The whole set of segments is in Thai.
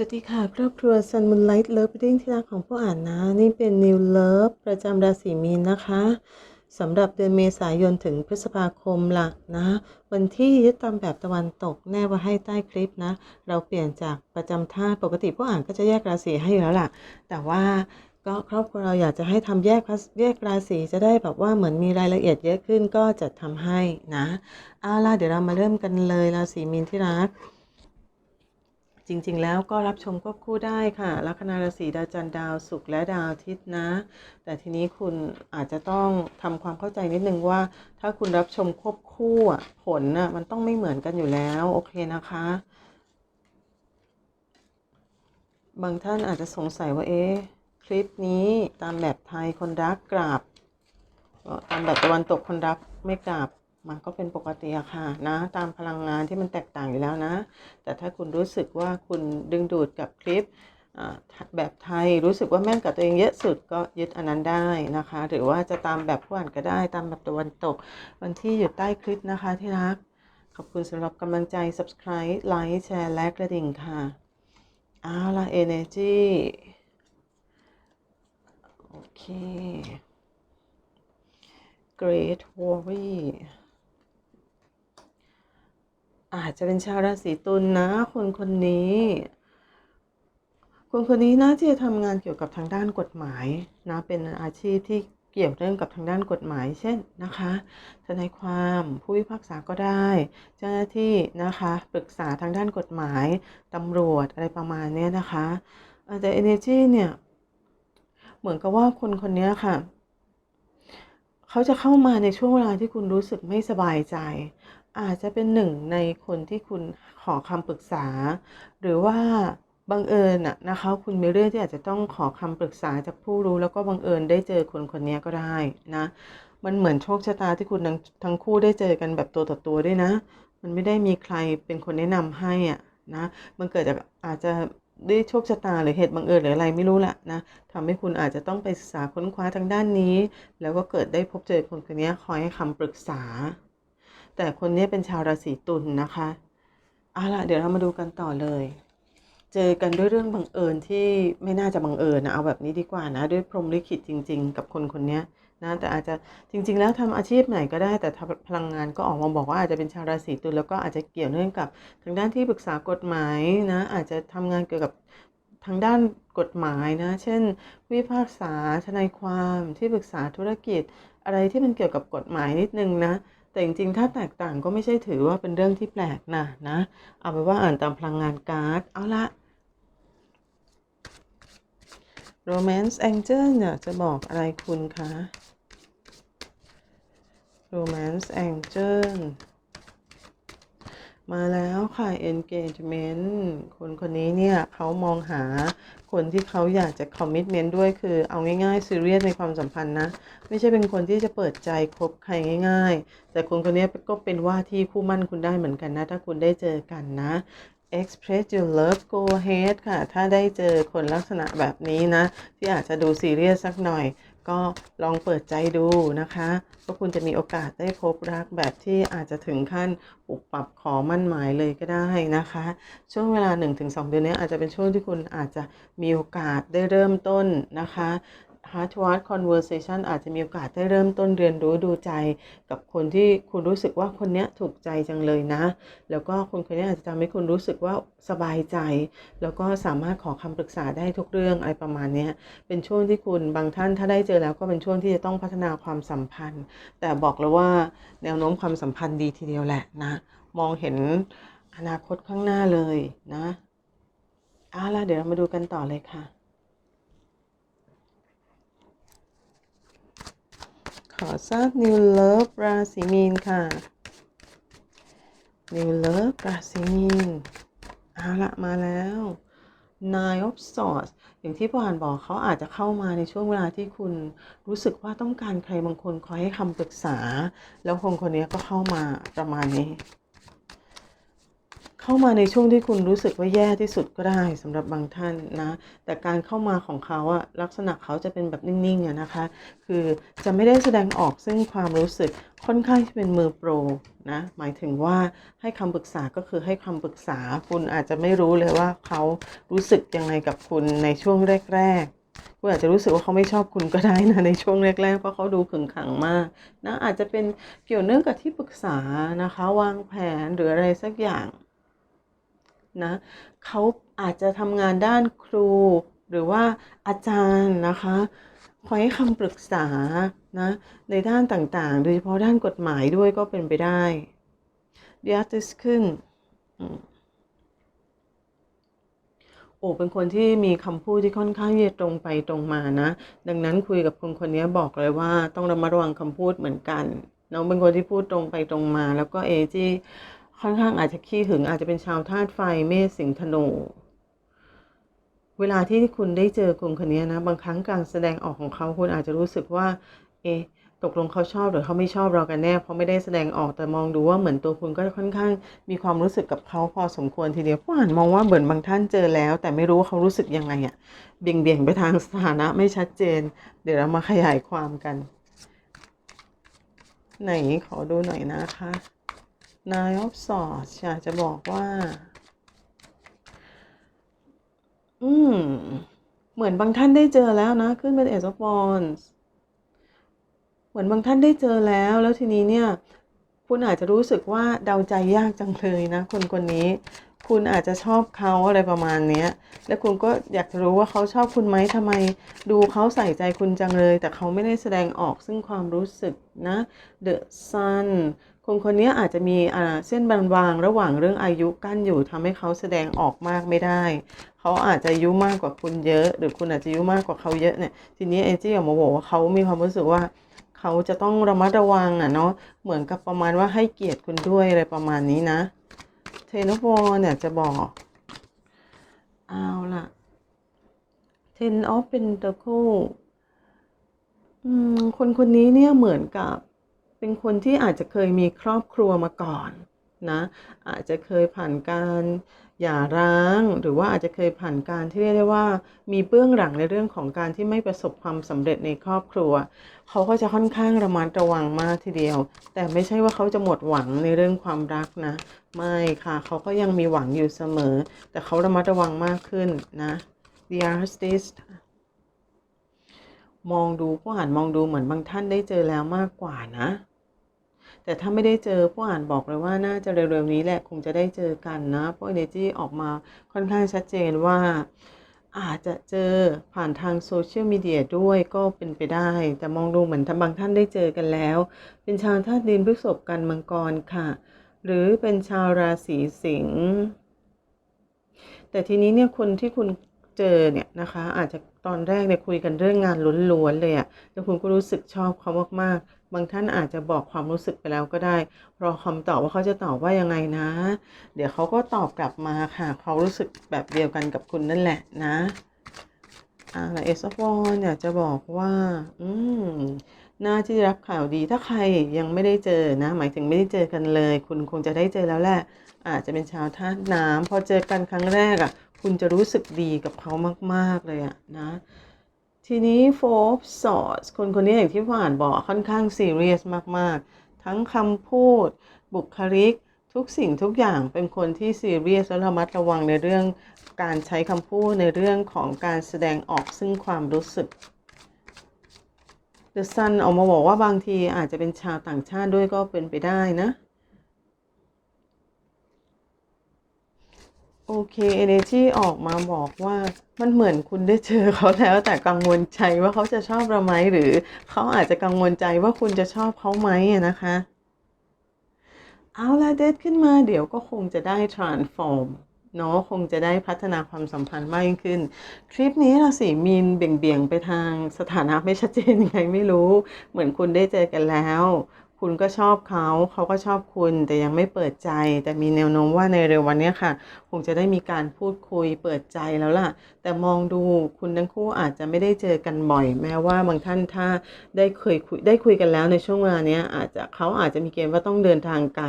สวัสดีค่ะ ครอบครัว Sun Moonlight Love Reading ที่รักของผู้อ่านนะ นี่เป็น New Love ประจำราศีมีนนะคะสำหรับเดือนเมษายนถึงพฤษภาคมหลักนะ วันที่ยึดตามแบบตะวันตกแนบไว้ให้ใต้คลิปนะ เราเปลี่ยนจากประจำธาตุปกติผู้อ่านก็จะแยกราศีให้อยู่แล้วล่ะ แต่ว่าก็ครอบครัวเราอยากจะให้ทำแยกแยกราศีจะได้แบบว่าเหมือนมีรายละเอียดเยอะขึ้นก็จะทำให้นะเอาล่ะเดี๋ยวเรามาเริ่มกันเลยราศีมีนที่รัก จริงๆ แล้วก็รับชมควบคู่ได้ค่ะ ลัคนาราศีดาวจันทร์ดาวศุกร์และดาวอาทิตย์นะ แต่ทีนี้คุณอาจจะต้องทำความเข้าใจนิดนึงว่า ถ้าคุณรับชมควบคู่อะผลน่ะมันต้องไม่เหมือนกันอยู่แล้ว โอเคนะคะ บางท่านอาจจะสงสัยว่าเอ๊ะคลิปนี้ตามแบบไทยคนรักกราบตามแบบตะวันตกคนรักไม่กราบ มันก็เป็นปกติอะค่ะนะ ตามพลังงานที่มันแตกต่างอยู่แล้วนะ แต่ถ้าคุณรู้สึกว่าคุณดึงดูดกับคลิปแบบไทยรู้สึกว่าแม่นกับตัวเองเยอะสุดก็ยึดอันนั้นได้นะคะ หรือว่าจะตามแบบผู้อ่านก็ได้ตามแบบตะวันตก วันที่อยู่ใต้คลิปนะคะที่รัก ขอบคุณสำหรับกำลังใจ subscribe ไลค์แชร์และกระดิ่งค่ะเอาล่ะ energy โอเค great worry อาจจะเป็นชาวราศีตุลนะ คนคนนี้ คนคนนี้น่าจะทำงานเกี่ยวกับทางด้านกฎหมายนะ เป็นอาชีพที่เกี่ยวเรื่องกับทางด้านกฎหมาย เช่นนะคะทนายความผู้พิพากษาก็ได้ เจ้าหน้าที่นะคะปรึกษาทางด้านกฎหมายตำรวจอะไรประมาณเนี้ยนะคะอ่อแต่ energy เนี่ยเหมือนกับว่าคนคนนี้ค่ะเขาจะเข้ามาในช่วงเวลาที่คุณรู้สึกไม่สบายใจ อาจจะเป็นหนึ่งในคนที่คุณขอคำปรึกษา หรือว่าบังเอิญนะนะคะคุณมีเรื่องที่อาจจะต้องขอคำปรึกษาจากผู้รู้ แล้วก็บังเอิญได้เจอคนคนนี้ก็ได้นะ มันเหมือนโชคชะตาที่คุณทั้งทั้งคู่ได้เจอกันแบบตัวต่อตัวด้วยนะ มันไม่ได้มีใครเป็นคนแนะนำให้อะนะมันเกิดจากอาจจะด้วยโชคชะตาหรือเหตุบังเอิญหรืออะไรไม่รู้แหละนะทำให้คุณอาจจะต้องไปศึกษาค้นคว้าทางด้านนี้ แล้วก็เกิดได้พบเจอคนคนนี้คอยให้คำปรึกษา แต่คนนี้เป็นชาวราศีตุลนะคะเอาล่ะเดี๋ยวเรามาดูกันต่อเลย เจอกันด้วยเรื่องบังเอิญที่ไม่น่าจะบังเอิญนะเอาแบบนี้ดีกว่านะ ด้วยพรหมลิขิตจริง ๆ กับคนคนนี้นะแต่อาจจะจริง ๆ แล้วทำอาชีพไหนก็ได้แต่พลังงานก็ออกมาบอกว่าอาจจะเป็นชาวราศีตุลแล้วก็อาจจะเกี่ยวเนื่องกับทางด้านที่ปรึกษากฎหมายนะอาจจะทำงานเกี่ยวกับทางด้านกฎหมายนะ เช่นผู้พิพากษาทนายความที่ปรึกษาธุรกิจ อะไรที่มันเกี่ยวกับกฎหมายนิดนึงนะ แต่จริงๆ ถ้าแตกต่างก็ไม่ใช่ถือว่าเป็นเรื่องที่แปลกนะนะ เอาไปว่าอ่านตามพลังงานการ์ด เอาละ Romance Angel เนี่ยจะบอกอะไรคุณคะ Romance Angel มาแล้วค่ะ engagement คนคนนี้เนี่ยเขามองหาคนที่เขาอยากจะ commitment ด้วยคือเอาง่ายๆ serious ในความสัมพันธ์นะ ไม่ใช่เป็นคนที่จะเปิดใจคบใครง่าย ๆ แต่คนคนนี้ก็เป็นว่าที่คู่มั่นคุณได้เหมือนกันนะ ถ้าคุณได้เจอกันนะ express your love go ahead ค่ะ ถ้าได้เจอคนลักษณะแบบนี้นะ ที่อาจจะดูซีเรียสสักหน่อย ก็ลองเปิดใจดูนะคะว่าคุณจะมีโอกาสได้พบรักแบบที่อาจจะถึงขั้นปุบปรับขอมั่นหมายเลยก็ได้นะคะ ช่วงเวลา 1-2 เดือนนี้อาจจะเป็นช่วงที่คุณอาจจะมีโอกาสได้เริ่มต้นนะคะ Heart to Heart Conversation อาจจะมีโอกาสได้เริ่มต้นเรียนรู้ดูใจ กับคนที่คุณรู้สึกว่าคนนี้ถูกใจจังเลยนะ แล้วก็คนคนนี้อาจจะทำให้คุณรู้สึกว่าสบายใจ แล้วก็สามารถขอคำปรึกษาได้ทุกเรื่องอะไรประมาณนี้เป็นช่วงที่คุณบางท่านถ้าได้เจอแล้วก็เป็นช่วงที่จะต้องพัฒนาความสัมพันธ์ แต่บอกเลยว่าแนวโน้มความสัมพันธ์ดีทีเดียวแหละนะ มองเห็นอนาคตข้างหน้าเลยนะเอาล่ะเดี๋ยวเรามาดูกันต่อเลยค่ะ ขอทราบ New Love ราศีมีนค่ะ New Love ราศีมีนเอาละมาแล้ว Nine of Swords อย่างที่พ่ออ่านบอกเขาอาจจะเข้ามาในช่วงเวลาที่คุณรู้สึกว่าต้องการใครบางคนคอยให้คำปรึกษา แล้วคนคนนี้ก็เข้ามาประมาณนี้ เข้ามาในช่วงที่คุณรู้สึกว่าแย่ที่สุดก็ได้สำหรับบางท่านนะ แต่การเข้ามาของเขาอะลักษณะเขาจะเป็นแบบนิ่งๆอะนะคะ คือจะไม่ได้แสดงออกซึ่งความรู้สึกค่อนข้างที่เป็นมือโปรนะหมายถึงว่าให้คำปรึกษาก็คือให้คำปรึกษา คุณอาจจะไม่รู้เลยว่าเขารู้สึกยังไงกับคุณในช่วงแรกๆคุณอาจจะรู้สึกว่าเขาไม่ชอบคุณก็ได้นะในช่วงแรกๆ เพราะเขาดูขึงขังมากนะอาจจะเป็นเกี่ยวเนื่องกับที่ปรึกษานะคะ วางแผนหรืออะไรสักอย่าง นะเขาอาจจะทำงานด้านครู หรือว่าอาจารย์นะคะคอยให้คำปรึกษานะในด้านต่างๆ โดยเฉพาะด้านกฎหมายด้วยก็เป็นไปได้ดีอาร์ติสขึ้นโอ้เป็นคนที่มีคำพูดที่ค่อนข้างที่จะตรงไปตรงมานะ ดังนั้นคุยกับคนคนนี้บอกเลยว่าต้องระมัดระวังคำพูดเหมือนกันน้องเป็นคนที่พูดตรงไปตรงมา แล้วก็เอที่ ค่อนข้างอาจจะขี้หึงอาจจะเป็นชาวธาตุไฟเมษสิงธนู เวลาที่คุณได้เจอคนคนนี้นะ บางครั้งการแสดงออกของเขาคุณอาจจะรู้สึกว่า เอะตกลงเขาชอบหรือเขาไม่ชอบเรากันแน่ เพราะไม่ได้แสดงออกแต่มองดูว่าเหมือนตัวคุณก็ค่อนข้างมีความรู้สึกกับเขาพอสมควรทีเดียวผู้อ่านมองว่าเหมือนบางท่านเจอแล้ว แต่ไม่รู้ว่าเขารู้สึกยังไงอะเบี่ยงเบี่ยงไปทางสถานะไม่ชัดเจน เดี๋ยวเรามาขยายความกัน ไหนขอดูหน่อยนะคะ Nine of Swords อยากจะบอกว่า อืม เหมือนบางท่านได้เจอแล้วนะ ขึ้นเป็น Ace of Wands เหมือนบางท่านได้เจอแล้ว แล้วทีนี้เนี่ย คุณอาจจะรู้สึกว่าเดาใจยากจังเลยนะ คนคนนี้ คุณอาจจะชอบเขาอะไรประมาณเนี้ย แล้วคุณก็อยากจะรู้ว่าเขาชอบคุณไหมทำไม ดูเขาใส่ใจคุณจังเลย แต่เขาไม่ได้แสดงออกซึ่งความรู้สึกนะ The Sun คนคนนี้อาจจะมีเส้นบางๆระหว่างเรื่องอายุกั้นอยู่ทำให้เขาแสดงออกมากไม่ได้ เขาอาจจะอายุมากกว่าคุณเยอะ หรือคุณอาจจะอายุมากกว่าเขาเยอะเนี่ยทีนี้เอจี้ออกมาบอกว่าเขามีความรู้สึกว่าเขาจะต้องระมัดระวังอะเนาะเหมือนกับประมาณว่าให้เกียรติคุณด้วยอะไรประมาณนี้นะเทนโฟเนี่ยจะบอกเอาล่ะ Ten of Pentacle อืมคนคนนี้เนี่ยเหมือนกับ เป็นคนที่อาจจะเคยมีครอบครัวมาก่อนนะอาจจะเคยผ่านการหย่าร้าง หรือว่าอาจจะเคยผ่านการที่เรียกได้ว่า มีเบื้องหลังในเรื่องของการที่ไม่ประสบความสำเร็จในครอบครัว เขาก็จะค่อนข้างระมัดระวังมากทีเดียว แต่ไม่ใช่ว่าเขาจะหมดหวังในเรื่องความรักนะ ไม่ค่ะ เขาก็ยังมีหวังอยู่เสมอ แต่เขาระมัดระวังมากขึ้นนะ The Artist มองดูผู้อ่านมองดูเหมือนบางท่านได้เจอแล้วมากกว่านะ แต่ถ้าไม่ได้เจอผู้อ่านบอกเลยว่าน่าจะเร็วๆนี้แหละคงจะได้เจอกันนะเพราะ energy ออกมาค่อนข้างชัดเจนว่า อาจจะเจอผ่านทางโซเชียลมีเดียด้วยก็เป็นไปได้ แต่มองดูเหมือนบางท่านได้เจอกันแล้ว เป็นชาวธาตุดินพฤษภกันมังกรค่ะ หรือเป็นชาวราศีสิงห์แต่ทีนี้เนี่ยคนที่คุณเจอเนี่ยนะคะ อาจจะตอนแรกเนี่ยคุยกันเรื่องงานล้วนๆเลยอะแล้วคุณก็รู้สึกชอบเขามากๆ บางท่านอาจจะบอกความรู้สึกไปแล้วก็ได้ รอคำตอบว่าเขาจะตอบว่ายังไงนะ เดี๋ยวเขาก็ตอบกลับมาค่ะเขารู้สึกแบบเดียวกันกับคุณนั่นแหละนะอ่าเอสฟอนอยากจะบอกว่า อืมน่าที่จะรับข่าวดีถ้าใครยังไม่ได้เจอนะ หมายถึงไม่ได้เจอกันเลย คุณคงจะได้เจอแล้วแหละอาจจะเป็นชาวธาตุน้ำพอเจอกันครั้งแรกอะ่ะ คุณจะรู้สึกดีกับเขามาก ๆเลยอะนะ ทีนี้โฟร์สอสคนคนนี้อย่างที่ผ่านบอกค่อนข้างซีเรียสมาก ๆ ทั้งคำพูด บุคลิก ทุกสิ่งทุกอย่างเป็นคนที่ซีเรียสและระมัดระวังในเรื่องการใช้คำพูดในเรื่องของการแสดงออกซึ่งความรู้สึก The Sun ออกมาบอกว่าบางทีอาจจะเป็นชาวต่างชาติด้วยก็เป็นไปได้นะ โอเค Energy ออกมาบอกว่ามันเหมือนคุณได้เจอเขาแล้วแต่กังวลใจว่าเขาจะชอบเราไหมหรือเขาอาจจะกังวลใจว่าคุณจะชอบเขาไหมนะคะ เอาละเดทขึ้นมาเดี๋ยวก็คงจะได้ transform เนาะคงจะได้พัฒนาความสัมพันธ์มากยิ่งขึ้น ทริปนี้ราศีมีนเบี่ยงๆไปทางสถานะไม่ชัดเจนยังไงไม่รู้ เหมือนคุณได้เจอกันแล้ว คุณก็ชอบเขาเขาก็ชอบคุณแต่ยังไม่เปิดใจ แต่มีแนวโน้มว่าในเร็ววันนี้ค่ะ คงจะได้มีการพูดคุยเปิดใจแล้วล่ะ แต่มองดูคุณทั้งคู่อาจจะไม่ได้เจอกันบ่อย แม้ว่าบางท่านถ้าได้เคยคุยได้คุยกันแล้วในช่วงเวลานี้อาจจะเขาอาจจะมีเกณฑ์ว่าต้องเดินทางไกล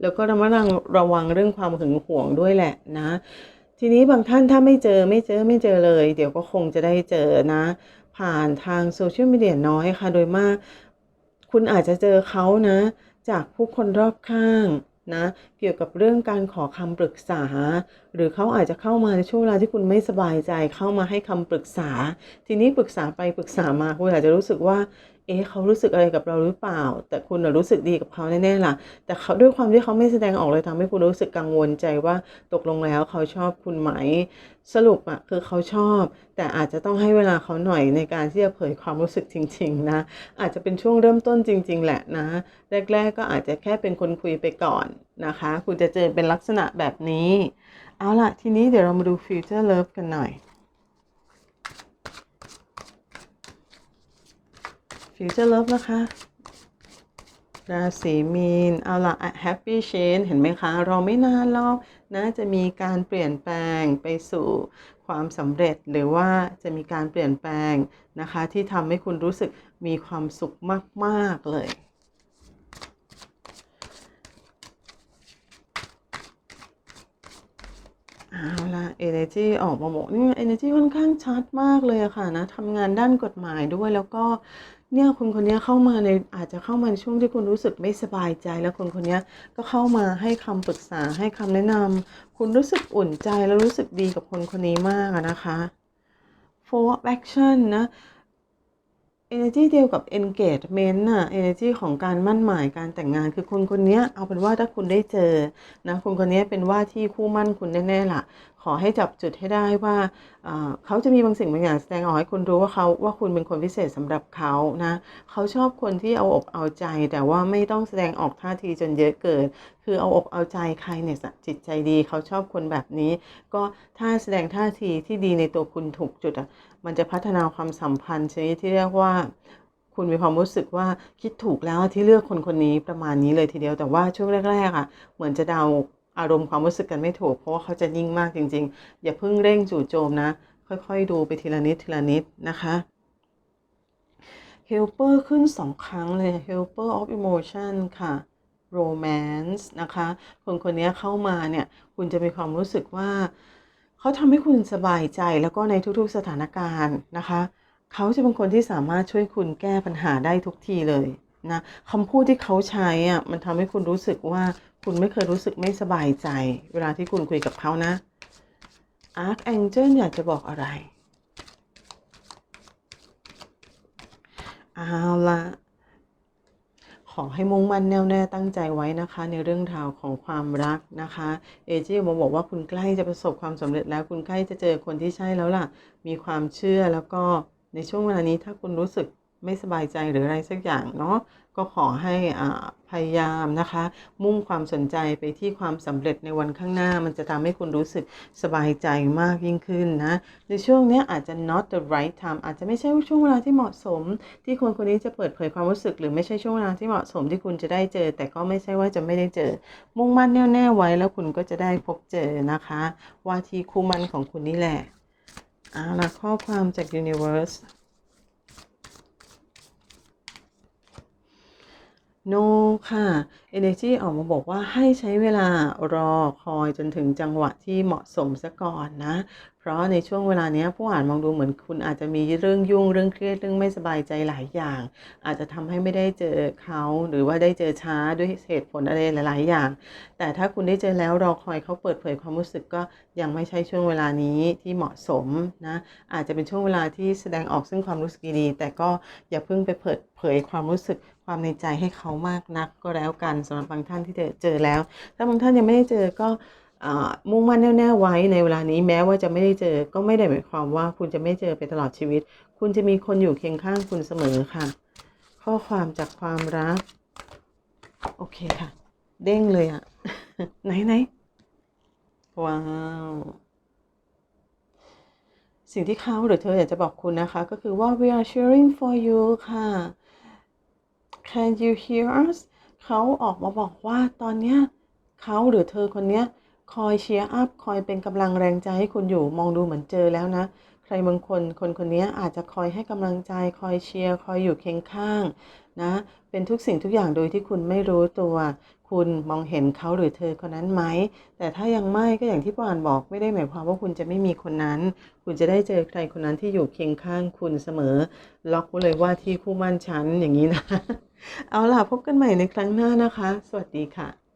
แล้วก็ระมัดระวังระวังเรื่องความหึงหวงด้วยแหละนะทีนี้บางท่านถ้าไม่เจอไม่เจอไม่เจอเลย เดี๋ยวก็คงจะได้เจอนะ ผ่านทางโซเชียลมีเดียน้อยค่ะ โดยมาก คุณอาจจะเจอเขานะ จากผู้คนรอบข้างนะเกี่ยวกับเรื่องการขอคำปรึกษา หรือเขาอาจจะเข้ามาในช่วงเวลาที่คุณไม่สบายใจเข้ามาให้คำปรึกษา ทีนี้ปรึกษาไปปรึกษามาคุณอาจจะรู้สึกว่า เอ๊ะเขารู้สึกอะไรกับเราหรือเปล่า แต่คุณน่ะรู้สึกดีกับเขาแน่ๆล่ะ แต่เขาด้วยความที่เขาไม่แสดงออกเลยทำให้คุณรู้สึกกังวลใจว่าตกลงแล้วเขาชอบคุณไหม สรุปอะคือเขาชอบ แต่อาจจะต้องให้เวลาเขาหน่อยในการที่จะเผยความรู้สึกจริง ๆ นะ อาจจะเป็นช่วงเริ่มต้นจริง ๆ แหละนะ แรก ๆ ก็อาจจะแค่เป็นคนคุยไปก่อนนะคะ คุณจะเจอเป็นลักษณะแบบนี้ เอาล่ะทีนี้เดี๋ยวเรามาดู future love กันหน่อย future love นะคะ ราศีมีน เอาละ happy change เห็นไหมคะ เราไม่นานหรอกนะจะมีการเปลี่ยนแปลงไปสู่ความสำเร็จหรือว่าจะมีการเปลี่ยนแปลงนะคะ ที่ทำให้คุณรู้สึกมีความสุขมาก ๆ เลยเอาละ energy ออกมาบอกนี่ energy ค่อนข้างชัดมากเลยอะค่ะนะทำงานด้านกฎหมายด้วยแล้วก็ เนี่ยคนคนนี้เข้ามาในอาจจะเข้ามาในช่วงที่คุณรู้สึกไม่สบายใจแล้วคนคนนี้ก็เข้ามาให้คำปรึกษาให้คำแนะนำคุณรู้สึกอุ่นใจแล้วรู้สึกดีกับคนคนนี้มากนะคะ for action นะ energy เดียวกับ engagement น่ะ energy ของการมั่นหมายการแต่งงานคือคนคนนี้เอาเป็นว่าถ้าคุณได้เจอนะคนคนนี้เป็นว่าที่คู่มั่นคุณแน่ๆล่ะขอให้จับจุดให้ได้ว่าเขาจะมีบางสิ่งบางอย่างแสดงออกให้คุณรู้ว่าเขาว่าคุณเป็นคนพิเศษสำหรับเขานะเขาชอบคนที่เอาอกเอาใจ แต่ว่าไม่ต้องแสดงออกท่าทีจนเยอะเกิน คือเอาอกเอาใจใครเนี่ยจิตใจดี เขาชอบคนแบบนี้ ก็ถ้าแสดงท่าทีที่ดีในตัวคุณถูกจุดอะมันจะพัฒนาความสัมพันธ์ชนิดที่เรียกว่าคุณมีความรู้สึกว่าคิดถูกแล้วที่เลือกคนคนนี้ประมาณนี้เลยทีเดียวแต่ว่าช่วงแรกๆอะเหมือนจะเดา อารมณ์ความรู้สึกกันไม่ถูก เพราะว่าเขาจะนิ่งมากจริง ๆ อย่าเพิ่งเร่งจู่โจมนะ ค่อยๆ ดูไปทีละนิดทีละนิดนะคะ helper ขึ้นสองครั้งเลย helper of emotion ค่ะ romance นะคะ คนคนนี้เข้ามาเนี่ย คุณจะมีความรู้สึกว่าเขาทำให้คุณสบายใจแล้วก็ในทุกๆสถานการณ์นะคะ เขาจะเป็นคนที่สามารถช่วยคุณแก้ปัญหาได้ทุกทีเลยนะคำพูดที่เขาใช้อะมันทำให้คุณรู้สึกว่า คุณไม่เคยรู้สึกไม่สบายใจ เวลาที่คุณคุยกับเขานะ Archangel อยากจะบอกอะไรเอาละขอให้มุ่งมั่นแน่วแน่ตั้งใจไว้นะคะ ในเรื่องราวของความรักนะคะ เอเจมาบอกว่าคุณใกล้จะประสบความสำเร็จแล้ว คุณใกล้จะเจอคนที่ใช่แล้วล่ะ มีความเชื่อแล้วก็ในช่วงเวลานี้ถ้าคุณรู้สึก ไม่สบายใจหรืออะไรสักอย่างเนาะก็ขอให้พยายามนะคะ มุ่งความสนใจไปที่ความสำเร็จในวันข้างหน้า มันจะทำให้คุณรู้สึกสบายใจมากยิ่งขึ้นนะในช่วงนี้อาจจะ not the right time อาจจะไม่ใช่ช่วงเวลาที่เหมาะสม ที่คนคนนี้จะเปิดเผยความรู้สึก หรือไม่ใช่ช่วงเวลาที่เหมาะสมที่คุณจะได้เจอ แต่ก็ไม่ใช่ว่าจะไม่ได้เจอ มุ่งมั่นแน่วแน่ไว้แล้วคุณก็จะได้พบเจอนะคะ ว่าที่คู่มันของคุณนี่แหละเอาละข้อความจาก universe no ค่ะ energy ออกมาบอกว่าให้ใช้เวลารอคอยจนถึงจังหวะที่เหมาะสมซะก่อนนะ เพราะในช่วงเวลานี้ผู้อ่านมองดูเหมือนคุณอาจจะมีเรื่องยุ่งเรื่องเครียดเรื่องไม่สบายใจหลายอย่าง อาจจะทำให้ไม่ได้เจอเขาหรือว่าได้เจอช้าด้วยเหตุผลอะไรหลาย ๆ อย่าง แต่ถ้าคุณได้เจอแล้วรอคอยเขาเปิดเผยความรู้สึกก็ยังไม่ใช่ช่วงเวลานี้ที่เหมาะสมนะอาจจะเป็นช่วงเวลาที่แสดงออกซึ่งความรู้สึกดีๆแต่ก็อย่าเพิ่งไปเปิดเผยความรู้สึก ความในใจให้เขามากนักก็แล้วกันสำหรับบางท่านที่เจอแล้ว ถ้าบางท่านยังไม่ได้เจอก็มุ่งมั่นแน่ๆไว้ในเวลานี้แม้ว่าจะไม่ได้เจอก็ไม่ได้หมายความว่าคุณจะไม่เจอไปตลอดชีวิต คุณจะมีคนอยู่เคียงข้างคุณเสมอค่ะ ข้อความจากความรัก โอเคค่ะ เด้งเลยอะไหนไหนว้าวสิ่งที่เขาหรือเธออยากจะบอกคุณนะคะ ก็คือว่า we are cheering for you ค่ะ can you hear us เขาออกมาบอกว่าตอนเนี้ยเขาหรือเธอคนเนี้ยคอยเชียร์อัพคอยเป็นกำลังแรงใจให้คุณอยู่มองดูเหมือนเจอแล้วนะ ใครบางคนคนคนนี้อาจจะคอยให้กำลังใจ คอยเชียร์ คอยอยู่เคียงข้างนะ เป็นทุกสิ่งทุกอย่างโดยที่คุณไม่รู้ตัว คุณมองเห็นเขาหรือเธอคนนั้นไหม แต่ถ้ายังไม่ก็อย่างที่ปานบอกไม่ได้หมายความว่าคุณจะไม่มีคนนั้น คุณจะได้เจอใครคนนั้นที่อยู่เคียงข้างคุณเสมอ ล็อกไว้เลยว่าที่คู่มั่นฉันอย่างนี้นะ เอาล่ะพบกันใหม่ในครั้งหน้านะคะ สวัสดีค่ะ